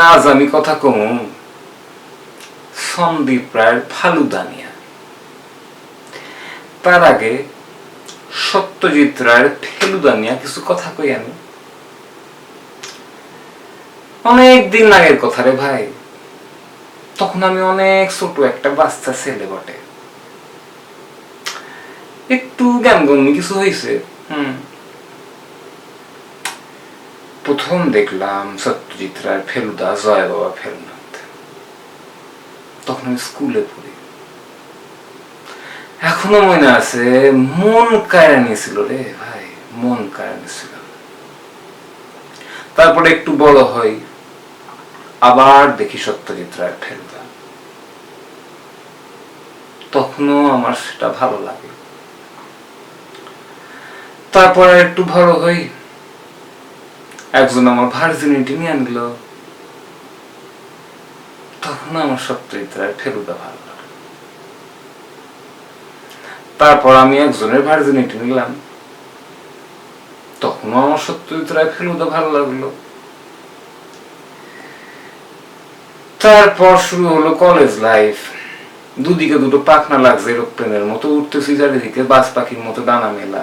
আজ আমি কথা কমু। সন্দীপ রায়ের ফালুদা নিয়া তার আগে সত্যজিৎ রায়ের ফেলুদা নিয়া কিছু কথা কই আমি। অনেক দিন আগের কথা রে ভাই। তখন আমি অনেক ছোট একটা বাচ্চা ছেলে বটে। একটু জ্ঞান কিছু হয়েছে হুম। প্রথম দেখলাম সত্যজিৎ রায়ের ফেলুদা, জয় বাবা ফেলুনাথ তখন আমি স্কুলে পড়ি। এখনও মনে আছে, মন কায়রা নিয়েছিল রে ভাই, মন কায়রা নিয়েছিল। তারপরে একটু বড় হই, আবার দেখি সত্যজিৎ রায়ের ফেলুদা। তখনও আমার সেটা ভালো লাগে। তারপরে একটু বড় হই একজন আমার ভার্জিনিটি নিয়ে আনল। তখন আমার রায় ফেলুদা ভালো তারপর আমি একজনের ভার্জিনিটি নিলাম। তখনও আমার সত্যজিৎ রায় ফেলুদা ভালো লাগল। তারপর শুরু হলো কলেজ লাইফ। দুদিকে দুটো পাখনা লাগছে, এরোপ্লেনের মতো উঠতেছি, চারিদিকে বাস পাখির মতো ডানা মেলা।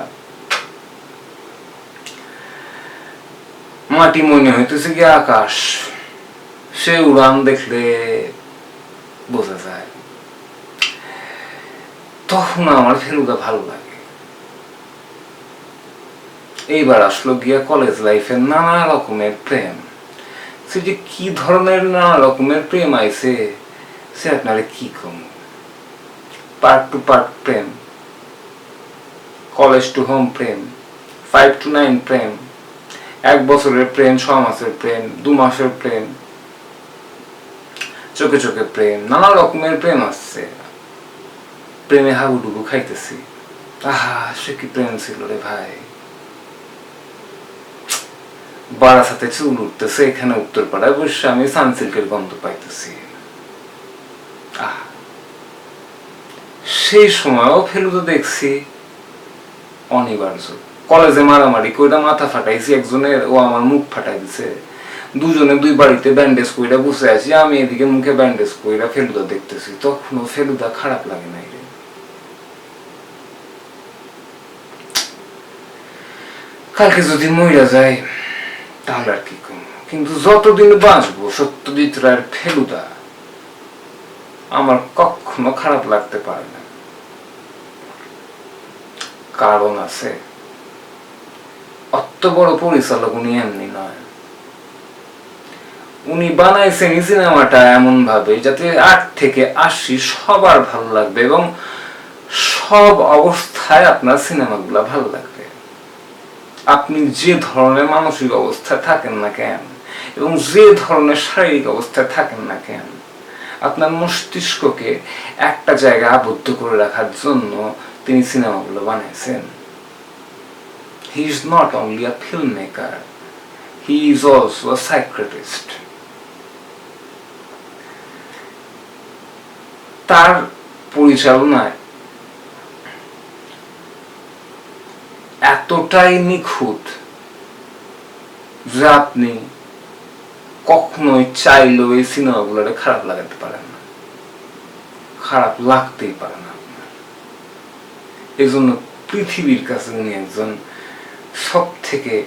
মাটি মনে হইতেছে কি আকাশ। সে উড়ান দেখলে বোঝা যায়। তখন আমার ফেলুদা ভালো লাগে। এইবার আসলো গিয়া কলেজ লাইফে নানা রকমের প্রেম। সে যে কি ধরনের নানা রকমের প্রেম আইছে, সে আপনারে কি কম? পার্ট টু পার্ট প্রেম। কলেজ টু হোম প্রেম। ফাইভ টু নাইন প্রেম। এক বছরের প্রেম, ছ মাসের প্রেম, দু মাসের প্রেম, চোখে চোখে প্রেম, নানা রকমের প্রেম আসছে। প্রেমে হাবুডুবু খাইতেছি। আহা, সে কি প্রেম ছিল রে ভাই। বারাসাতে চুল উঠতেছে, এখানে উত্তর পাড়ায় বসে আমি সানসিল্কের গন্ধ পাইতেছি। আহ, সেই সময়ও ফেলুদা দেখছি অনিবার্য। কলেজে মারামারি কইরা মাথা ফাটাইছি, একজনের ও আমার মুখ ফাটাই দিছে দুজনে দুই বাড়িতে ব্যান্ডেজ কইরা বসে আছি, আমি এদিকে মুখে ব্যান্ডেজ কইরা ফেলুদা দেখতেছি। তখনও ফেলুদা খারাপ লাগে নাই রে। কালকে যদি মইরা যায়, তাহলে আর কি কম কিন্তু যতদিন বাঁচবো, সত্যজিৎ রায়ের ফেলুদা আমার কখনো খারাপ লাগতে পারে না। কারণ আছে অত বড় পরিচালক উনি এমনি নয়। উনি বানাইছেন এই সিনেমাটা এমন ভাবে যাতে আট থেকে আশি সবার ভালো লাগবে এবং সব অবস্থায় আপনার সিনেমাগুলো ভালো লাগবে। আপনি যে ধরনের মানসিক অবস্থায় থাকেন না কেন, এবং যে ধরনের শারীরিক অবস্থায় থাকেন না কেন, আপনার মস্তিষ্ককে একটা জায়গায় আবদ্ধ করে রাখার জন্য তিনি সিনেমাগুলো বানাইছেন। Is not only a film maker he is also a psychiatrist তার পরিচালনায় এতটাই নিখুঁত যে আপনি কখনোই চাইলেও এই সিনেমাগুলোরে খারাপ লাগাতে পারেন না। খারাপ লাগতেই পারে না আপনার। এই জন্য পৃথিবীর কাছে উনি একজন সব থেকে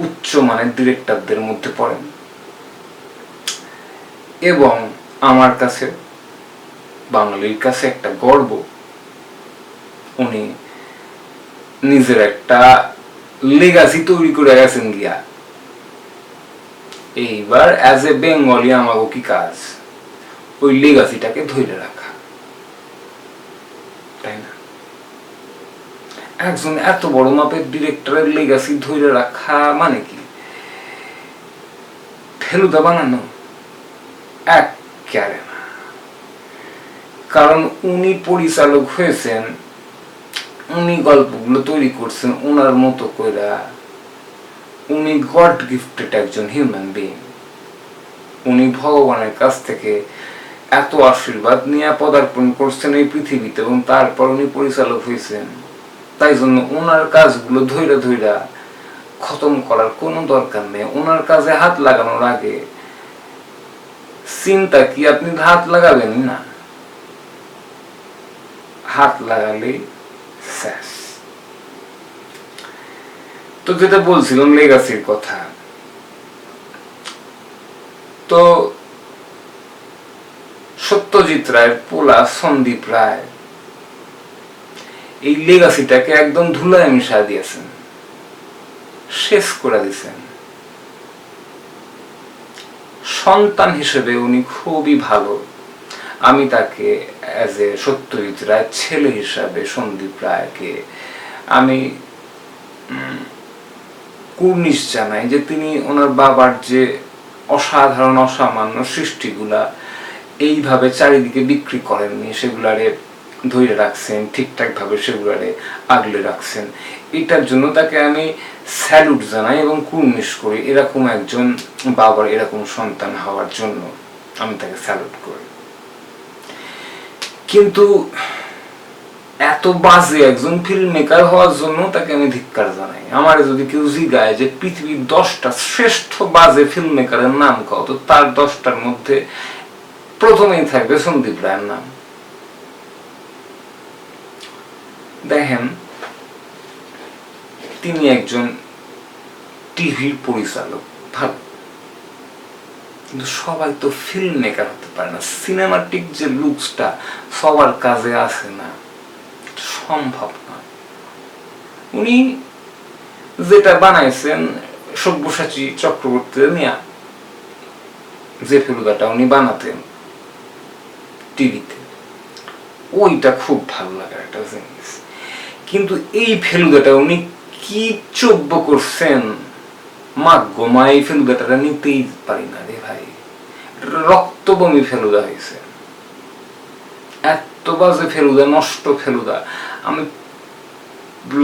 উচ্চ মানের ডিরেক্টরদের মধ্যে পড়েন। এবং আমার কাছে, বাঙালির কাছে একটা গর্ব। উনি নিজের একটা লেগাসি তৈরি করে গেছেন গিয়া। এইবার অ্যাজ এ বেঙ্গলি আমাকে কি কাজ? ওই লেগাসিটাকে ধরে রাখা তাই না একজন এত বড় মাপের ডিরেক্টরের লেগাসি ধরে রাখা মানে কি? ফেলুদা বানানো? এক ক্যারে না। কারণ উনি পরিচালক হয়েছেন, উনি গল্পগুলো তৈরি করছেন ওনার মতো কইরা উনি গড গিফটেড একজন হিউম্যান বিং উনি ভগবানের কাছ থেকে এত আশীর্বাদ নিয়ে পদার্পণ করছেন এই পৃথিবীতে এবং তারপর উনি পরিচালক হয়েছেন। তাই জন্য ওনার কাজগুলো ধৈরা ধৈরা খতম করার কোনো দরকার নেই। ওনার কাজে হাত লাগানোর আগে চিন্তা কি আপনি হাত লাগাবেন না? হাত লাগালে শেষ। তো যেটা বলছিলাম লেগাসির কথা। তো সত্যজিৎ রায়ের পোলা সন্দীপ রায় এই লেগাসিটাকে একদম ধুলায় মিশা দিয়েছেন। শেষ করে দিয়েছেন। সন্তান হিসেবে উনি খুবই ভালো। আমি তাকে অ্যাজ এ সত্যজিৎ রায় ছেলে হিসাবে সন্দীপ রায়কে আমি কুর্নিশ জানাই যে তিনি ওনার বাবার যে অসাধারণ, অসামান্য সৃষ্টিগুলা এইভাবে চারিদিকে বিক্রি করেননি, সেগুলারে ধরে রাখছেন, ঠিকঠাক ভাবে সেগুলারে আগলে রাখছেন। এটার জন্য তাকে আমি স্যালুট জানাই এবং কুর্নিশ করি এরকম একজন বাবার এরকম সন্তান হওয়ার জন্য আমি তাকে স্যালুট করি। কিন্তু এত বাজে একজন ফিল্ম মেকার হওয়ার জন্য তাকে আমি ধিক্কার জানাই। আমার যদি কেউ জিগায় যে পৃথিবীর দশটা শ্রেষ্ঠ বাজে ফিল্ম মেকারের নাম কত তার দশটার মধ্যে প্রথমেই থাকবে সন্দীপ রায়ের নাম। দেখেন, তিনি একজন টিভির পরিচালক। ভালো কিন্তু সবাই তো ফিল্ম মেকার হতে পারে না। সিনেমাটিক যে লুকসটা সবার কাজে আসে না। সম্ভব না উনি যেটা বানাইছেন, সব্যসাচী চক্রবর্তী নিয়া যে ফেলুদাটা উনি বানাতেন টিভিতে, ওইটা খুব ভালো লাগার একটা জিনিস। কিন্তু এই ফেলুদাটা উনি কি চব্য করছেন? মা এই ফেলুদাটা নিতেই পারি না রে ভাই। রক্ত বমি ফেলুদা হয়েছে। এত বাজে ফেলুদা, নষ্ট ফেলুদা। আমি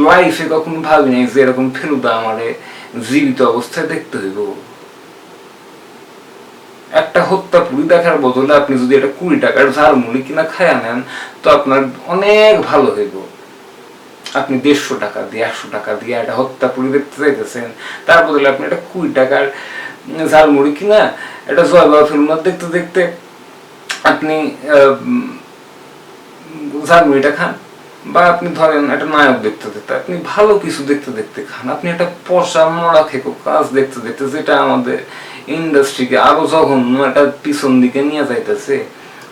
লাইফে কখনো ভাবি নাই যে এরকম ফেলুদা আমারে জীবিত অবস্থায় দেখতে হইব। একটা হত্যা পুরি দেখার বদলে আপনি যদি একটা কুড়ি টাকার ঝালমুড়ি কিনা খায়া নেন, তো আপনার অনেক ভালো হইব। আপনি দেড়শো টাকা দিয়ে, একশো টাকা দিয়ে একটা হত্যা পুরি দেখতে চাইতেছেন। তার বদলে আপনি একটা কুড়ি টাকার ঝালমুড়ি কিনা, একটা জয় বাবা ফিল্ম দেখতে দেখতে আপনি ঝালমুড়িটা খান বা আপনি ধরেন একটা নায়ক দেখতে দেখতে, আপনি ভালো কিছু দেখতে দেখতে খান। আপনি একটা পশা মরা খেকো কাজ দেখতে দেখতে, যেটা আমাদের ইন্ডাস্ট্রিকে আরও জঘন্য একটা পিছন দিকে নিয়ে যাইতেছে,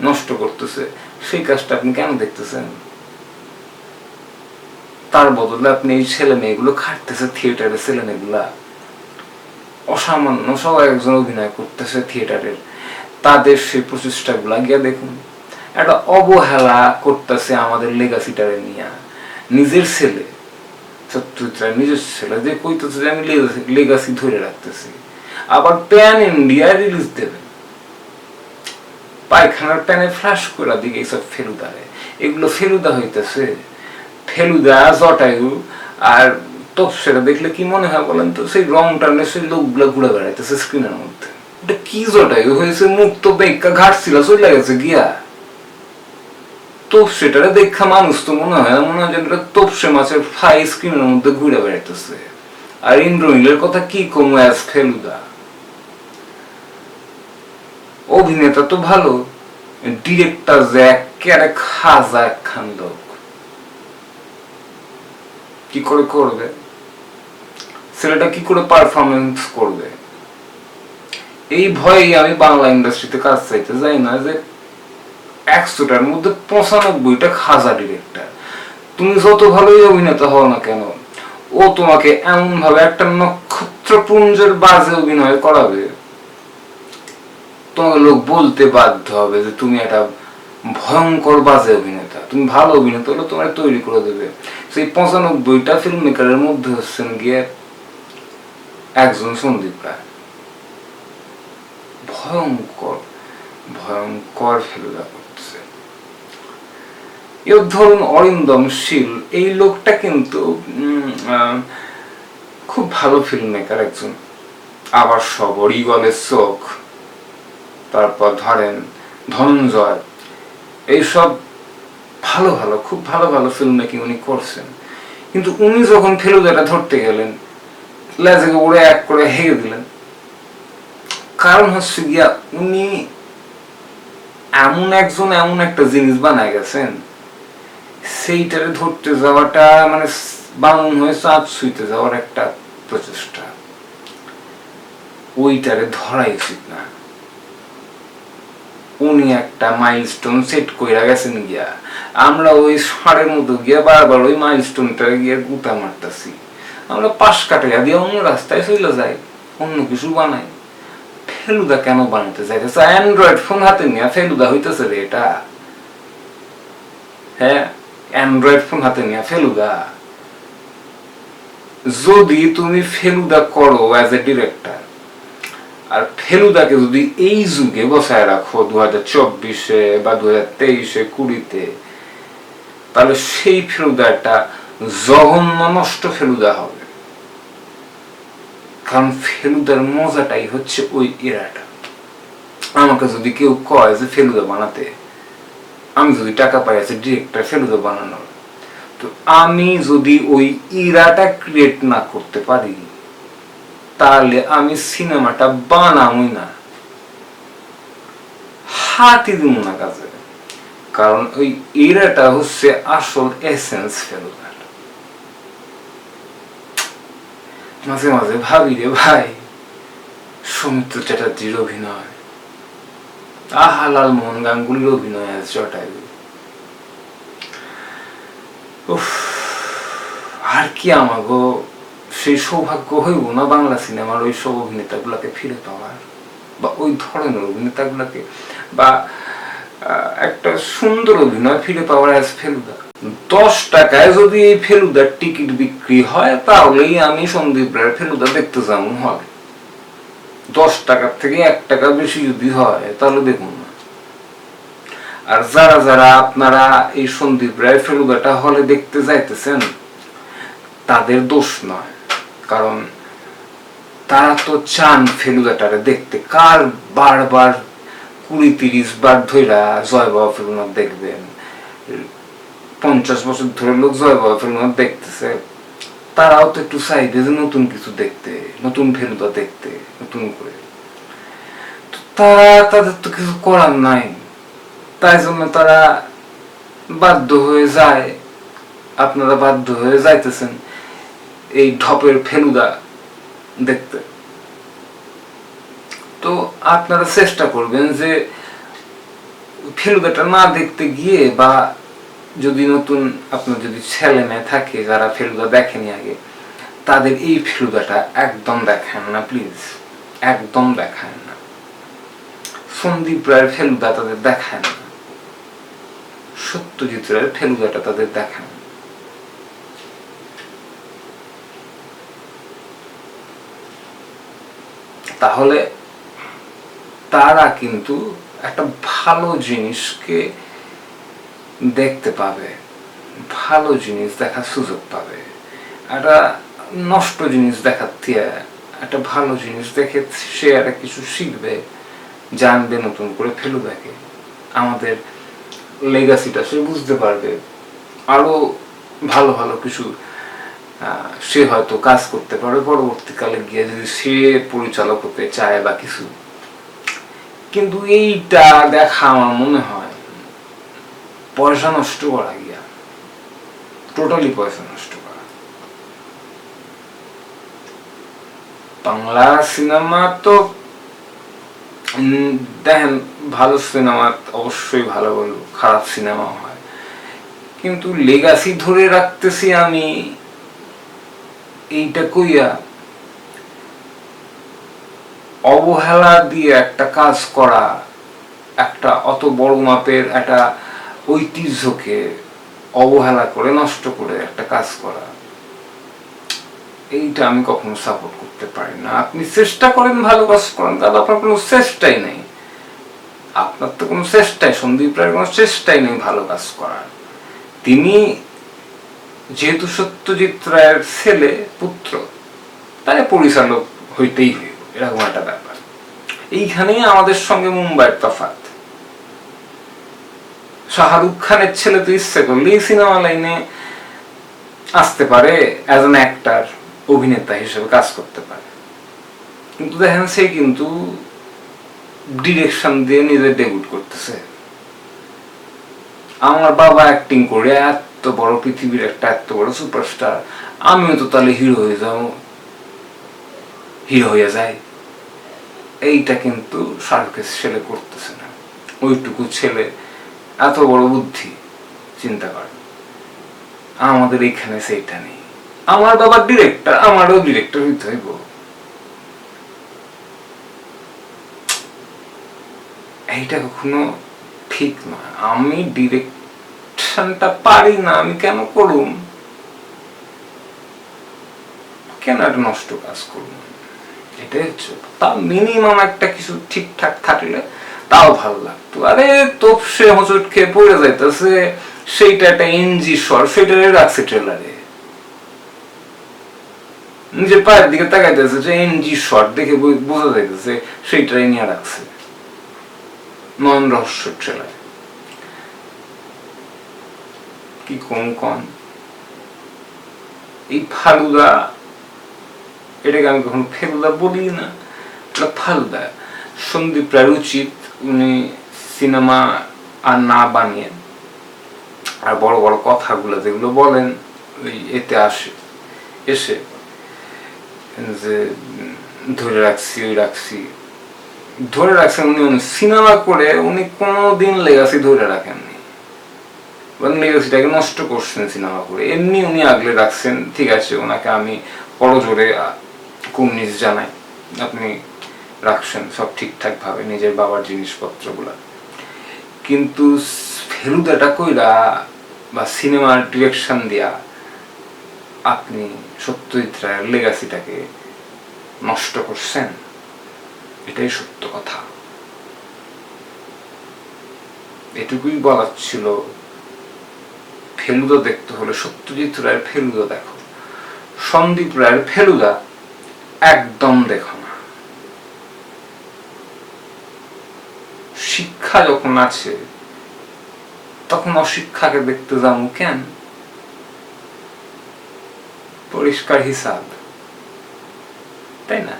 নষ্ট করতেছে, সেই কাজটা আপনি কেন দেখতেছেন? তার বদলে আপনি এই ছেলে মেয়েগুলো খাটতেছে থিয়েটারে ছেলে মেয়েগুলা অসামান্য সবাই একজন অভিনয় করতেছে থিয়েটারের তাদের সেই প্রচেষ্টা গুলা গিয়া দেখুন, একটা অবহেলা করতেছে আমাদের লেগাসিটারে নিয়ে। নিজের ছেলে সত্যিটা নিজের ছেলে, যে কইতেছে যে আমি লেগাসি ধরে রাখতেছি। আবার প্যান ইন্ডিয়া রিলিজ দেবে। পায়খানার প্যানে ফ্লাশ করে দিকে এইসব ফেলুদারে। এগুলো ফেলুদা হইতেছে। ফেলুদা, জটায়ু আর তপসেরা দেখলে কি মনে হয় বলেন তো? সেই রং টানে সেই লোকগুলা ঘুরে বেড়াইতেছে স্ক্রিনের মধ্যে। ওটা কি জটায়ু হয়েছে? মুখ তো বেকা ঘাটছিল চলে গেছে গিয়া। তোপসেটারে দেখা মানুষ তো মনে হয় মনে হয় যেন তোপসে মাছের ফ্রাই স্ক্রিনের মধ্যে ঘুরে বেড়াইতেছে। আর ইন্দ্রনীলের কথা কি কম অ্যাজ ফেলুদা? অভিনেতা তো ভালো ডিরেক্টর যে একেবারে খাজা একখান লোক কি করে করবে? ছেলেটা কি করে পারফরমেন্স করবে? এই ভয়েই আমি বাংলা ইন্ডাস্ট্রিতে কাজ চাইতে যাই না যে একশোটার মধ্যে পঁচানব্বইটা খাজা ডিরেক্টর তুমি যত ভালোই অভিনেতা হও না কেন, ও তোমাকে এমন ভাবে একটা নক্ষত্রপুঞ্জের বাজে অভিনয় করাবে। তোমাকে লোক বলতে বাধ্য হবে যে তুমি একটা ভয়ঙ্কর বাজে অভিনেতা। তুমি ভালো অভিনেতা হলে তোমার তৈরি করে দেবে। সেই পঁচানব্বইটা ফিল্ম মেকারের মধ্যে হচ্ছেন গিয়ে একজন সন্দীপ রায়। ভয়ঙ্কর ভয়ঙ্কর ফেলুদা করতেছে। এর ধরুন অরিন্দম শীল। এই লোকটা কিন্তু খুব ভালো ফিল্ম মেকার একজন। আবার সবরই গলে চোখ। তারপর ধরেন ধনঞ্জয়। এইসব ভালো ভালো, খুব ভালো ভালো ফিল্ম মেকিং উনি করছেন। কিন্তু উনি যখন ফেলুদাটা ধরতে গেলেন, লেজেকে উড়ে এক করে হেগে দিলেন। কারণ হচ্ছে গিয়া উনি এমন একজন, এমন একটা জিনিস বানায় গেছেন, সেইটারে ধরতে যাওয়াটা মানে বামুন হয়ে চাঁদ ছুঁইতে যাওয়ার একটা প্রচেষ্টা। ওইটারে ধরাই উচিত না। উনি একটা মাইলস্টোন সেট কইরা গেছেন গিয়া। আমরা ওই ষাঁড়ের মতো গিয়া বারবার ওই মাইলস্টোনটা গিয়ে গুতা মারতাছি। আমরা পাশ কাটাইয়া দিয়ে অন্য রাস্তায় চলে যাই, অন্য কিছু বানাই। ফেলুদা কেন বানাতে চাইতেছে? অ্যান্ড্রয়েড ফোন হাতে নিয়ে ফেলুদা হইতেছে রে এটা। হ্যাঁ অ্যান্ড্রয়েড ফোন হাতে নিয়ে ফেলুদা। যদি তুমি ফেলুদা করো অ্যাজ এ ডিরেক্টর আর ফেলুদাকে যদি এই যুগে বসায় রাখো দু হাজার চব্বিশে বা দু হাজার তেইশে কুড়িতে, তাহলে সেই ফেলুদা একটা জঘন্য নষ্ট ফেলুদা হবে। কারণ ফেলুদার মজাটাই হচ্ছে ওই এরাটা আমাকে যদি কেউ কয় যে ফেলুদা বানাতে, আমি যদি টাকা পাই আছে ডিরেক্টর ফেলুদা বানানোর, তো আমি যদি ওই ইরাটা ক্রিয়েট না করতে পারি তাহলে আমি সিনেমাটা বানামই না। হাতি দিব না কাজে। কারণ ওই এরাটা হচ্ছে আসল এসেন্স ফেলুদার মাঝে মাঝে ভাবি রে ভাই, সৌমিত্র চ্যাটার্জির অভিনয়। আহালাল মোহন গাঙ্গুলির অভিনয় আছে জটায়। উফ, আর কি আমাগো সেই সৌভাগ্য হইব না বাংলা সিনেমার ওই সব অভিনেতা গুলাকে ফিরে পাওয়ার বা ওই ধরনের অভিনেতা গুলাকে বা একটা সুন্দর অভিনয় ফিরে পাওয়ার অ্যাজ ফেলুদা। দশ টাকায় যদি এই ফেলুদার টিকিট বিক্রি হয়, তাহলেই আমি সন্দীপ রায়ের ফেলুদা দেখতে যাব হলে দশ টাকার থেকে এক টাকা বেশি যদি হয়, তাহলে দেখুন না। আর যারা যারা আপনারা এই সন্দীপ রায় ফেলুদাটা হলে দেখতে যাইতেছেন, তাদের দোষ নয়। কারণ তারা তো চান ফেলুদাটারে দেখতে। কার বারবার কুড়ি তিরিশ বার ধইরা জয় বাবা ফেলুনা দেখবেন? পঞ্চাশ বছর ধরে লোক জয় বাবা ফেলুনা দেখতেছে। তারাও তো একটু চাইবে যে নতুন কিছু দেখতে, নতুন ফেলুদা দেখতে, নতুন করে। তারা, তাদের তো কিছু করার নাই। তাই জন্য তারা বাধ্য হয়ে যায়। আপনারা বাধ্য হয়ে যাইতেছেন। এই ঢপের ফেলুদা দেখতে। তো আপনারা চেষ্টা করবেন যে ফেলুদাটা না দেখতে গিয়ে বা যদি নতুন আপনার যদি ছেলে মেয়ে থাকে যারা ফেলুদা দেখেনি আগে, তাদের এই ফেলুদাটা একদম দেখান না প্লিজ একদম দেখায় না। সন্দীপ রায়ের ফেলুদা তাদের দেখায় না। সত্যজিৎ রায়ের ফেলুদাটা তাদের দেখান তাহলে তারা কিন্তু একটা ভালো জিনিসকে দেখতে পাবে, ভালো জিনিস দেখার সুযোগ পাবে। একটা নষ্ট জিনিস দেখার থেকে, একটা ভালো জিনিস দেখে সে একটা কিছু শিখবে, জানবে, নতুন করে ফেলুদাকে আমাদের লেগাসিটা সে বুঝতে পারবে। আরও ভালো ভালো কিছু সে হয়তো কাজ করতে পারবে, পরবর্তীকালে গিয়ে যদি সে পরিচালক হতে চায় বা কিছু। কিন্তু এইটা দেখা আমার মনে হয় পয়সা নষ্ট করা গিয়া টোটালি পয়সা নষ্ট করা। বাংলা সিনেমা তো দেখেন, ভালো সিনেমা অবশ্যই ভালো বলব, খারাপ সিনেমা হয়। কিন্তু লেগাসি ধরে রাখতেছি আমি এইটা কইয়া অবহেলা দিয়ে একটা কাজ করা, একটা অত বড় মাপের একটা ঐতিহ্যকে অবহেলা করে নষ্ট করে একটা কাজ করা, এইটা আমি কখনো সাপোর্ট করতে পারি না। আপনি চেষ্টা করেন ভালো কাজ করেন তাহলে আপনার কোনো চেষ্টাই নেই। আপনার তো কোনো চেষ্টাই, সন্দীপ রায়ের কোনো চেষ্টাই নেই ভালো কাজ করার। তিনি যেহেতু সত্যজিৎ রায়ের ছেলে পুত্র তাই পরিচালক হইতেই হইব এরকম একটা ব্যাপার। এইখানেই আমাদের সঙ্গে মুম্বাইয়ের তফাৎ। শাহরুখ খানের ছেলে তো ইচ্ছে করলেই সিনেমা লাইনে আসতে পারে অ্যাজ অ্যান অ্যাক্টার অভিনেতা হিসেবে কাজ করতে পারে। কিন্তু দেখেন সে কিন্তু ডিরেকশন দিয়ে নিজে ডেবিউট করতেছে। আমার বাবা অ্যাক্টিং করে এত বড় পৃথিবীর একটা এত বড় সুপারস্টার আমিও তো তাহলে হিরো হয়ে যাব। হিরো হয়ে যায় এইটা কিন্তু সার্কেস ছেলে করতেছে না। ওইটুকু ছেলে এত বড় বুদ্ধি, চিন্তা করে। আমাদের এখানে সেইটা নেই। আমার বাবা ডিরেক্টর আমারও ডিরেক্টর হইতে হইব। এইটা কখনো ঠিক নয়। আমি ডিরেকশনটা পারি না, আমি কেন করুম? কেন একটা নষ্ট কাজ করুম? এটাই হচ্ছে তাও মিনিমাম একটা কিছু ঠিকঠাক থাকলে তাও ভালো লাগতো। আরে, তোপসে হোঁচট খেয়ে পড়ে যাইতেছে, সেইটা একটা এনজি স্বর সেটারে রাখছে ট্রেলারে নিজের পায়ের দিকে তাকাইতেছে, যে এনজি শট দেখে বোঝা যাইতেছে, সেইটাই নিয়ে রাখছে। নয়ন রহস্য ট্রেলার কি কোন কন? এই ফালুদা, এটাকে আমি কখনো ফেলুদা বলি না, এটা ফালুদা। সন্দীপ রায়ের উচিত উনি সিনেমা আর না বানিয়ে আর বড় বড় কথাগুলো যেগুলো বলেন, ওই এতে আসে, এসে যে, ধরে রাখছি, ওই রাখছি। ধরে রাখছেন উনি উনি সিনেমা করে উনি কোনোদিন লেগাসি ধরে রাখেননি। এবং লেগাসিটাকে নষ্ট করছেন সিনেমা করে। এমনি উনি আগলে রাখছেন, ঠিক আছে, ওনাকে আমি পরজোরে কুর্নিশ জানাই, আপনি রাখছেন সব ঠিকঠাক ভাবে নিজের বাবার জিনিসপত্রগুলা। কিন্তু ফেলুদাটা কইরা বা সিনেমার ডিরেকশন দিয়া আপনি সত্যজিৎ রায়ের লেগাসিটাকে নষ্ট করছেন? এটাই সত্য কথা। এটুকুই বলার ছিল ফেলুদা দেখতে হলে সত্যজিৎ রায়ের ফেলুদা দেখো। সন্দীপ রায়ের ফেলুদা একদম দেখো না। শিক্ষা যখন আছে, তখন অশিক্ষাকে দেখতে যাব কেন? পরিষ্কার হিসাব। তাই না?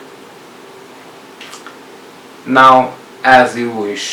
নাও অ্যাজ ইউ উইশ